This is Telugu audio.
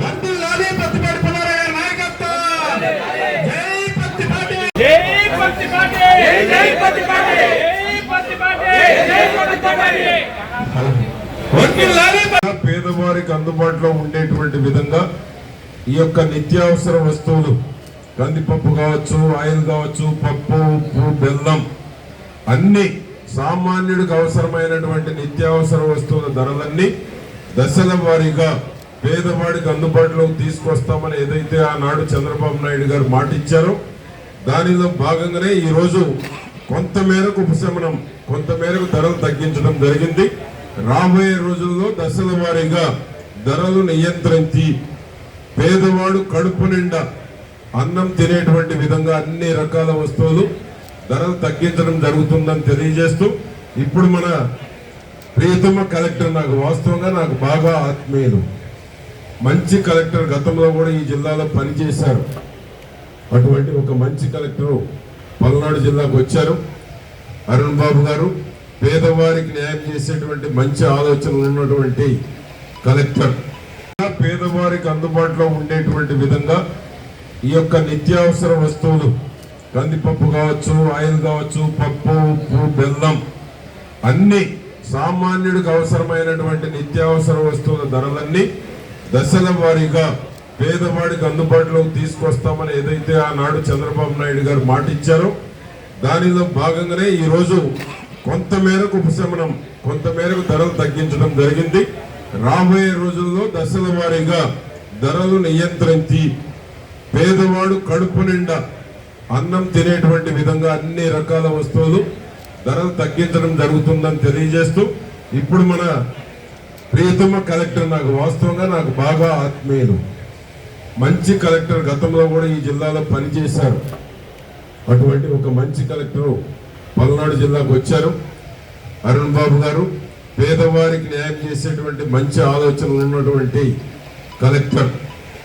వర్ధిల్లాలి నాయకత్వం. జై జై జై జై జై వర్ధిల్లాలి పేదవారికి అందుబాటులో ఉండేటువంటి విధంగా ఈ యొక్క నిత్యావసర వస్తువులు కందిపప్పు కావచ్చు ఆయిల్ కావచ్చు పప్పు ఉప్పు బెల్లం అన్ని సామాన్యుడికి అవసరమైనటువంటి నిత్యావసర వస్తువుల ధరలన్నీ దశల వారీగా పేదవాడికి అందుబాటులోకి తీసుకొస్తామని ఏదైతే ఆనాడు చంద్రబాబు నాయుడు గారు మాట ఇచ్చారో దానిలో భాగంగానే ఈరోజు కొంతమేరకు ఉపశమనం కొంతమేరకు ధరలు తగ్గించడం జరిగింది. రాబోయే రోజుల్లో దశల వారీగా ధరలు నియంత్రించి పేదవాడు కడుపు నిండా అన్నం తినేటువంటి విధంగా అన్ని రకాల వస్తువులు ధరలు తగ్గించడం జరుగుతుందని తెలియజేస్తూ ఇప్పుడు మన ప్రియతమ కలెక్టర్ నాకు వాస్తవంగా నాకు బాగా ఆత్మీయులు. మంచి కలెక్టర్ గతంలో కూడా ఈ జిల్లాలో పనిచేశారు. అటువంటి ఒక మంచి కలెక్టర్ పల్నాడు జిల్లాకు వచ్చారు. అరుణ్ బాబు గారు పేదవారికి న్యాయం చేసేటువంటి మంచి ఆలోచనలు ఉన్నటువంటి కలెక్టర్. పేదవారికి అందుబాటులో ఉండేటువంటి విధంగా ఈ యొక్క నిత్యావసర వస్తువులు కందిపప్పు కావచ్చు ఆయిల్ కావచ్చు పప్పు ఉప్పు బెల్లం అన్నీ సామాన్యుడికి అవసరమైనటువంటి నిత్యావసర వస్తువుల ధరలన్నీ దశల వారీగా పేదవాడికి అందుబాటులోకి తీసుకొస్తామని ఏదైతే ఆనాడు చంద్రబాబు నాయుడు గారు మాట ఇచ్చారో దానిలో భాగంగానే ఈరోజు కొంతమేరకు ఉపశమనం కొంతమేరకు ధరలు తగ్గించడం జరిగింది. రాబోయే రోజుల్లో దశల వారీగా ధరలు నియంత్రించి పేదవాడు కడుపు నిండా అన్నం తినేటువంటి విధంగా అన్ని రకాల వస్తువులు ధరలు తగ్గించడం జరుగుతుందని తెలియజేస్తూ ఇప్పుడు మన ప్రియతమ కలెక్టర్ నాకు వాస్తవంగా నాకు బాగా ఆత్మీయులు. మంచి కలెక్టర్ గతంలో కూడా ఈ జిల్లాలో పనిచేశారు. అటువంటి ఒక మంచి కలెక్టర్ పల్నాడు జిల్లాకు వచ్చారు. అరుణ్ బాబు గారు పేదవారికి న్యాయం చేసేటువంటి మంచి ఆలోచనలు ఉన్నటువంటి కలెక్టర్.